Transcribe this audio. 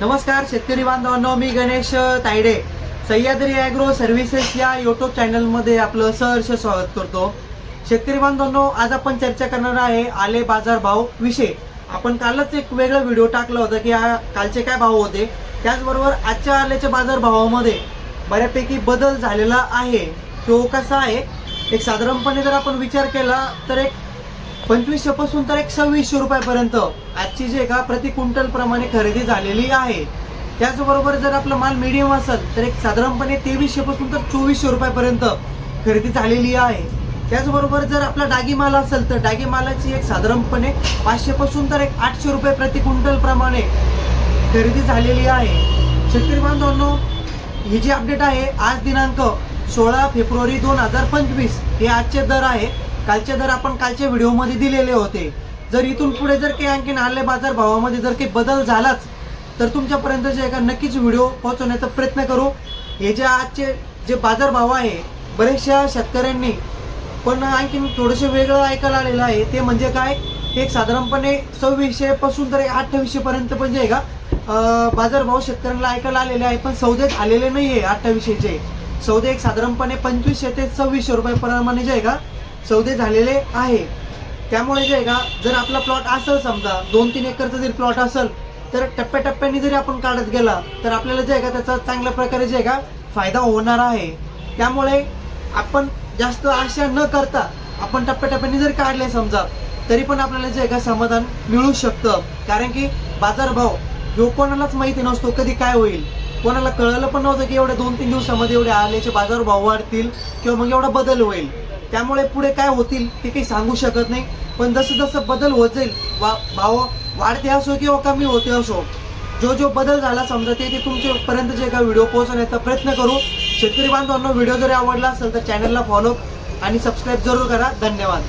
नमस्कार शेतकरी बांधवांनो मी गणेश तायडे. सह्याद्री ॲग्रो सर्व्हिसेस या युट्यूब चॅनलमध्ये आपलं सहर्ष स्वागत करतो. शेतकरी बांधवांनो आज आपण चर्चा करणार आहे आले बाजार भाव विषय. आपण कालच एक वेगळा व्हिडिओ टाकला होता की कालचे काय भाव होते? त्याचबरोबर आजच्या आल्याच्या बाजार भावामध्ये बऱ्यापैकी बदल झालेला आहे. तो कसा आहे? एक साधारणपणे जर आपण विचार केला तर एक पंचवीसशे पासून तर एक सव्वीसशे रुपयापर्यंत. आजची जे का प्रति क्विंटल प्रमाणे खरेदी झालेली आहे. त्याचबरोबर जर आपला माल मिडियम असेल तर एक साधारणपणे तेवीसशे पासून तर चोवीसशे रुपयापर्यंत खरेदी झालेली आहे. त्याचबरोबर जर आपला डागी माल असेल तर डागी मालाची एक साधारणपणे पाचशे पासून तर एक आठशे रुपये प्रति क्विंटल प्रमाणे खरेदी झालेली आहे. शेतकरी बांधवांनो ही जी अपडेट आहे आज दिनांक सोळा फेब्रुवारी दोन हजार पंचवीस हे आजचे दर आहे. कालचे दर आपण कालच्या व्हिडिओमध्ये दिलेले होते. जर इथून पुढे जर काही आणखीन आले बाजार भावामध्ये जर काही बदल झालाच तर तुमच्यापर्यंत जे आहे का नक्कीच व्हिडिओ पोहोचवण्याचा प्रयत्न करू. हे जे आजचे जे बाजार भाव आहे बरेचशा शेतकऱ्यांनी पण आणखीन थोडंसं वेगळं ऐकायला आलेलं आहे. ते म्हणजे काय? एक साधारणपणे सव्वीसशे पासून तर अठ्ठावीसशे पर्यंत पण जे म्हणजे आहे का बाजारभाव शेतकऱ्यांना ऐकायला आलेले आहे पण सौदे आलेले नाही आहे अठ्ठावीसशेचे. सौदे एक साधारणपणे पंचवीसशे ते सव्वीसशे रुपयाप्रमाणे जे आहे का सौदे झालेले आहे. त्यामुळे जे आहे का जर आपला प्लॉट असेल समजा दोन तीन एकरचा जरी प्लॉट असेल तर टप्प्याटप्प्याने जरी आपण काढत गेला तर आपल्याला जे आहे का त्याचा चांगल्या प्रकारे जे आहे का फायदा होणार आहे. त्यामुळे आपण जास्त आशा न करता आपण टप्प्याटप्प्याने जर काढले समजा तरी पण आपल्याला जे आहे का समाधान मिळू शकतं. कारण की बाजारभाव ह्यो कोणालाच माहिती नसतो कधी काय होईल. कोणाला कळलं पण नव्हतं की एवढ्या दोन तीन दिवसामध्ये एवढे आल्याचे बाजारभाव वाढतील किंवा मग एवढा बदल होईल. त्यामुळे पुढे काय होतील ते काही सांगू शकत नाही. पण जसं जसं बदल होत जाईल वा भाव वाढते असो किंवा कमी होते असो जो जो बदल झाला समजा ते ते तुमच्यापर्यंत जे का व्हिडिओ पोहोचवण्याचा प्रयत्न करू. शेतकरी बांधवांना व्हिडिओ जरी आवडला असेल तर चॅनलला फॉलो आणि सबस्क्राईब जरूर करा. धन्यवाद.